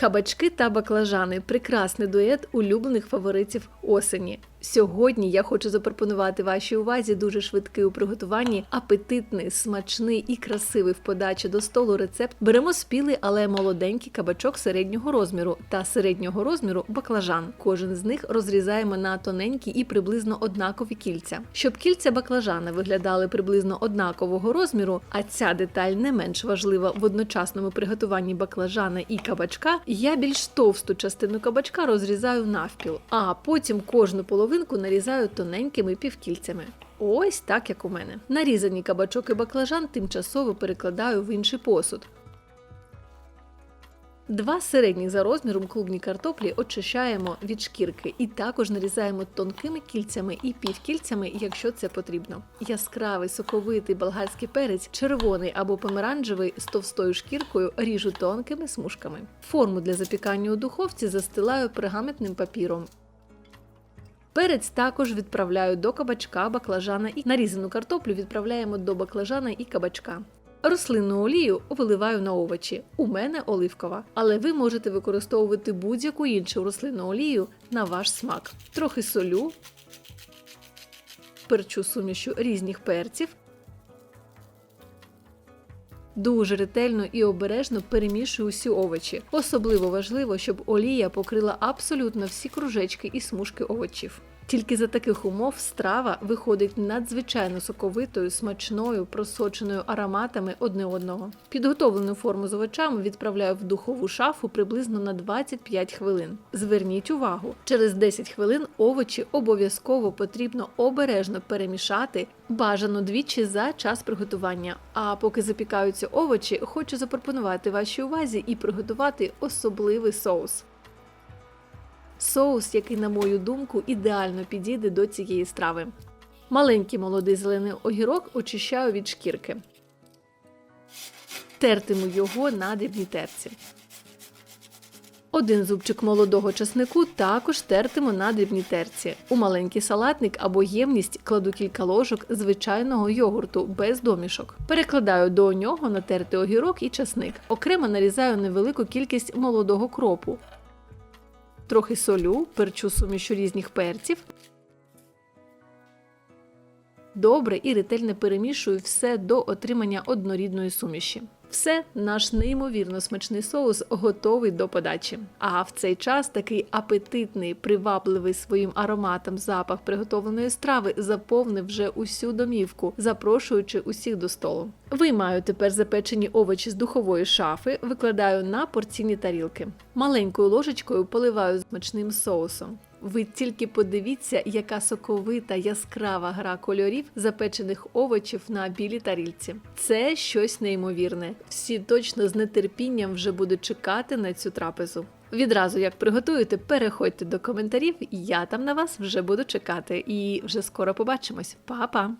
Кабачки та баклажани прекрасний дует улюблених фаворитів осені. Сьогодні я хочу запропонувати вашій увазі дуже швидкий у приготуванні, апетитний, смачний і красивий в подачі до столу рецепт. Беремо спілий, але молоденький кабачок середнього розміру та середнього розміру баклажан. Кожен з них розрізаємо на тоненькі і приблизно однакові кільця. Щоб кільця баклажана виглядали приблизно однакового розміру, а ця деталь не менш важлива в одночасному приготуванні баклажана і кабачка, я більш товсту частину кабачка розрізаю навпіл, а потім кожну половинку нарізаю тоненькими півкільцями. Ось так, як у мене. Нарізані кабачок і баклажан тимчасово перекладаю в інший посуд. Два середні за розміром клубні картоплі очищаємо від шкірки і також нарізаємо тонкими кільцями і півкільцями, якщо це потрібно. Яскравий соковитий болгарський перець, червоний або помаранчевий з товстою шкіркою ріжу тонкими смужками. Форму для запікання у духовці застилаю пергаментним папіром. Перець також відправляю до кабачка, баклажана і нарізану картоплю відправляємо до баклажана і кабачка. Рослинну олію виливаю на овочі. У мене оливкова, але ви можете використовувати будь-яку іншу рослинну олію на ваш смак. Трохи солю, перчу сумішу різних перців. Дуже ретельно і обережно перемішую усі овочі. Особливо важливо, щоб олія покрила абсолютно всі кружечки і смужки овочів. Тільки за таких умов страва виходить надзвичайно соковитою, смачною, просоченою ароматами одне одного. Підготовлену форму з овочами відправляю в духову шафу приблизно на 25 хвилин. Зверніть увагу, через 10 хвилин овочі обов'язково потрібно обережно перемішати, бажано двічі за час приготування. А поки запікаються овочі, хочу запропонувати вашій увазі і приготувати особливий соус. Соус, який, на мою думку, ідеально підійде до цієї страви. Маленький молодий зелений огірок очищаю від шкірки. Тертиму його на дрібній терці. Один зубчик молодого часнику також тертиму на дрібній терці. У маленький салатник або ємність кладу кілька ложок звичайного йогурту без домішок. Перекладаю до нього натертий огірок і часник. Окремо нарізаю невелику кількість молодого кропу трохи солю, перчу сумішу різних перців. Добре і ретельно перемішую все до отримання однорідної суміші. Все, наш неймовірно смачний соус готовий до подачі. А в цей час такий апетитний, привабливий своїм ароматом запах приготовленої страви заповнив вже усю домівку, запрошуючи усіх до столу. Виймаю тепер запечені овочі з духової шафи, викладаю на порційні тарілки. Маленькою ложечкою поливаю смачним соусом. Ви тільки подивіться, яка соковита яскрава гра кольорів запечених овочів на білій тарілці. Це щось неймовірне. Всі точно з нетерпінням вже будуть чекати на цю трапезу. Відразу як приготуєте, переходьте до коментарів, я там на вас вже буду чекати і вже скоро побачимось. Па-па!